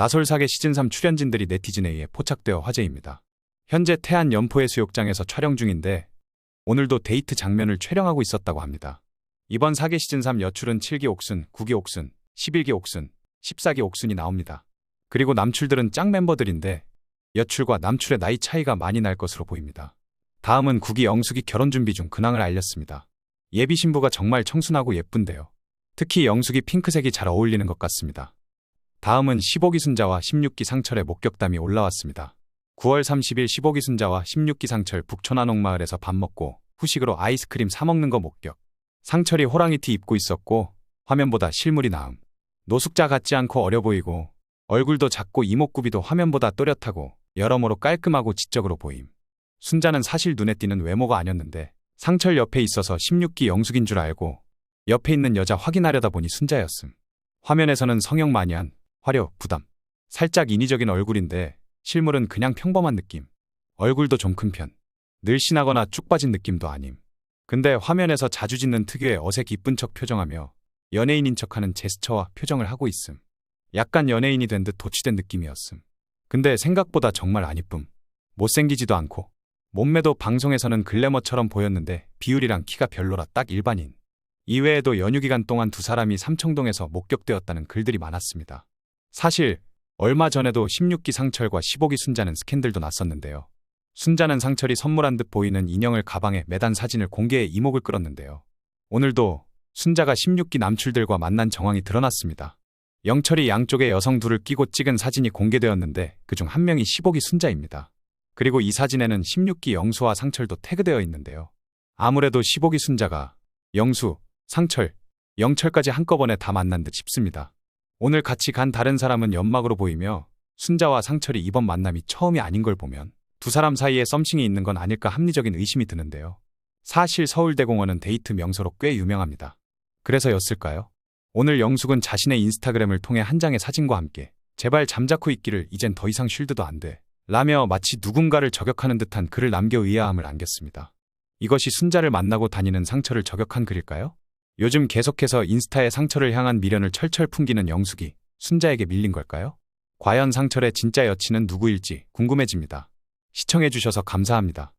나솔사계 시즌3 출연진들이 네티즌에 의해 포착되어 화제입니다. 현재 태안 연포해 수욕장에서 촬영 중인데 오늘도 데이트 장면을 촬영하고 있었다고 합니다. 이번 사계 시즌3 여출은 7기 옥순, 9기 옥순, 11기 옥순, 14기 옥순이 나옵니다. 그리고 남출들은 짱 멤버들인데 여출과 남출의 나이 차이가 많이 날 것으로 보입니다. 다음은 9기 영숙이 결혼 준비 중 근황을 알렸습니다. 예비 신부가 정말 청순하고 예쁜데요. 특히 영숙이 핑크색이 잘 어울리는 것 같습니다. 다음은 15기 순자와 16기 상철의 목격담이 올라왔습니다. 9월 30일 15기 순자와 16기 상철 북촌한옥마을에서 밥 먹고 후식으로 아이스크림 사 먹는 거 목격. 상철이 호랑이 티 입고 있었고 화면보다 실물이 나음. 노숙자 같지 않고 어려 보이고 얼굴도 작고 이목구비도 화면보다 또렷하고 여러모로 깔끔하고 지적으로 보임. 순자는 사실 눈에 띄는 외모가 아니었는데 상철 옆에 있어서 16기 영숙인 줄 알고 옆에 있는 여자 확인하려다 보니 순자였음. 화면에서는 성형 마니한 화려, 부담. 살짝 인위적인 얼굴인데 실물은 그냥 평범한 느낌. 얼굴도 좀 큰 편. 늘씬하거나 쭉 빠진 느낌도 아님. 근데 화면에서 자주 짓는 특유의 어색 이쁜 척 표정하며 연예인인 척하는 제스처와 표정을 하고 있음. 약간 연예인이 된 듯 도취된 느낌이었음. 근데 생각보다 정말 안 이쁨. 못생기지도 않고 몸매도 방송에서는 글래머처럼 보였는데 비율이랑 키가 별로라 딱 일반인. 이외에도 연휴 기간 동안 두 사람이 삼청동에서 목격되었다는 글들이 많았습니다. 사실 얼마 전에도 16기 상철과 15기 순자는 스캔들도 났었는데요. 순자는 상철이 선물한 듯 보이는 인형을 가방에 매단 사진을 공개해 이목을 끌었는데요. 오늘도 순자가 16기 남출들과 만난 정황이 드러났습니다. 영철이 양쪽에 여성 둘을 끼고 찍은 사진이 공개되었는데 그중 한 명이 15기 순자입니다. 그리고 이 사진에는 16기 영수와 상철도 태그되어 있는데요. 아무래도 15기 순자가 영수, 상철, 영철까지 한꺼번에 다 만난 듯 싶습니다. 오늘 같이 간 다른 사람은 연막으로 보이며 순자와 상철이 이번 만남이 처음이 아닌 걸 보면 두 사람 사이에 썸씽이 있는 건 아닐까 합리적인 의심이 드는데요. 사실 서울대공원은 데이트 명소로 꽤 유명합니다. 그래서였을까요? 오늘 영숙은 자신의 인스타그램을 통해 한 장의 사진과 함께 제발 잠자코 있기를 이젠 더 이상 쉴드도 안 돼. 라며 마치 누군가를 저격하는 듯한 글을 남겨 의아함을 안겼습니다. 이것이 순자를 만나고 다니는 상처를 저격한 글일까요? 요즘 계속해서 인스타에 상철을 향한 미련을 철철 풍기는 영숙이 순자에게 밀린 걸까요? 과연 상철의 진짜 여친은 누구일지 궁금해집니다. 시청해주셔서 감사합니다.